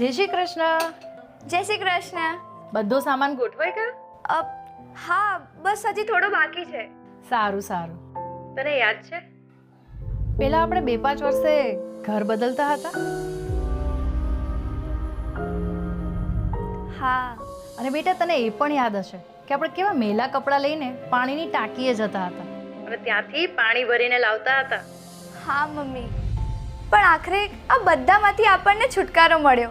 જય શ્રી કૃષ્ણ. જય શ્રી કૃષ્ણ. બધો સામાન ગોઠવાય કે? અ, હા બસ હજી થોડો બાકી છે. સારું સારું. તને યાદ છે? પેલા આપણે બે પાંચ વર્ષે ઘર બદલતા હતા. હા. અને બેટા તને એ પણ યાદ હશે કે આપણે કેવા મેલા કપડાં લઈને પાણીની ટાંકીએ જતા હતા. અને ત્યાંથી પાણી ભરીને લાવતા હતા. હા મમ્મી. પણ આખરે આ બધામાંથી આપણને છુટકારો મળ્યો.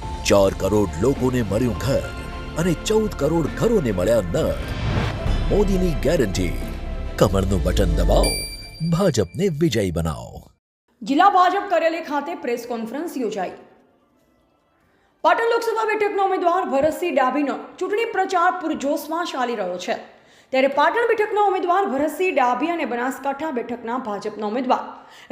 ચાર કરોડ લોકોને મળ્યું ઘર અને ચૌદ કરોડ ઘરોને મળ્યા નળ. મોદીની ગેરંટી. કમળનું બટન દબાવો. ભાજપને વિજયી બનાવો. જિલ્લા ભાજપ કાર્યાલય ખાતે પ્રેસ કોન્ફરન્સ યોજાઈ. પાટણ લોકસભા બેઠકનો ઉમેદવાર ભરતસિંહ ડાભીનો ચૂંટણી પ્રચાર પૂરજોશમાં ચાલી રહ્યો છે. ત્યારે પાટણ બેઠકના ઉમેદવાર ભરતસિંહ ડાભી અને બનાસકાંઠા બેઠકના ભાજપના ઉમેદવાર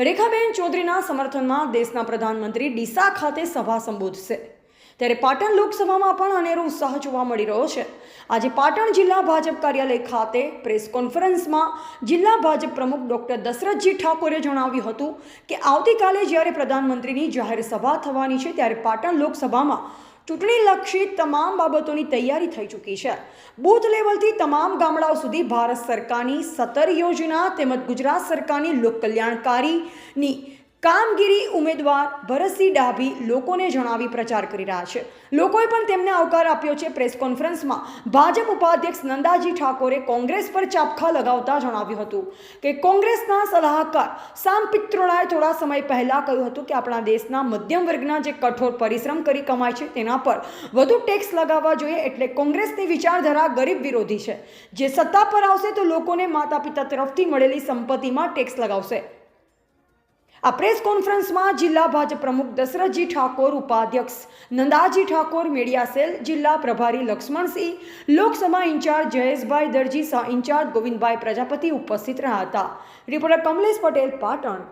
રેખાબેન ચૌધરીના સમર્થનમાં દેશના પ્રધાનમંત્રી ડીસા ખાતે સભા સંબોધશે. ત્યારે પાટણ લોકસભામાં પણ અનેરો ઉત્સાહ જોવા મળી રહ્યો છે. આજે પાટણ જિલ્લા ભાજપ કાર્યાલય ખાતે પ્રેસ કોન્ફરન્સમાં જિલ્લા ભાજપ પ્રમુખ ડૉક્ટર દશરથજી ઠાકોરે જણાવ્યું હતું કે આવતીકાલે જ્યારે પ્રધાનમંત્રીની જાહેર સભા થવાની છે ત્યારે પાટણ લોકસભામાં ચૂંટણીલક્ષી તમામ બાબતોની તૈયારી થઈ ચૂકી છે. બૂથ લેવલથી તમામ ગામડાઓ સુધી ભારત સરકારની સત્તર યોજના તેમજ ગુજરાત સરકારની લોકકલ્યાણકારીની કામગીરી ઉમેદવાર ભરતસિંહ ડાભી લોકોને જણાવી પ્રચાર કરી રહ્યા છે. લોકોએ પણ તેમને આવકાર આપ્યો છે પ્રેસ કોન્ફરન્સમાં. ભાજપ ઉપાધ્યક્ષ નંદાજી ઠાકોરે કોંગ્રેસ પર ચાપખા લગાવતા જણાવ્યું હતું કે કોંગ્રેસના સલાહકાર સામ પિત્રોડાએ થોડા સમય પહેલાં કહ્યું હતું કે આપણા દેશના મધ્યમ વર્ગના જે કઠોર પરિશ્રમ કરી કમાય છે તેના પર વધુ ટેક્સ લગાવવા જોઈએ એટલે કોંગ્રેસની વિચારધારા ગરીબ વિરોધી છે. જે સત્તા પર આવશે તો લોકોને માતા પિતા તરફથી મળેલી સંપત્તિમાં ટેક્સ લગાવશે. આ પ્રેસ કોન્ફરન્સમાં જિલ્લા ભાજપ પ્રમુખ દશરથજી ઠાકોર, ઉપાધ્યક્ષ નંદાજી ઠાકોર, મીડિયા સેલ જિલ્લા પ્રભારી લક્ષ્મણસિંહ, લોકસભા ઇન્ચાર્જ જયેશભાઈ દરજી સહ ઇન્ચાર્જ ગોવિંદભાઈ પ્રજાપતિ ઉપસ્થિત રહ્યા હતા. રિપોર્ટર કમલેશ પટેલ, પાટણ.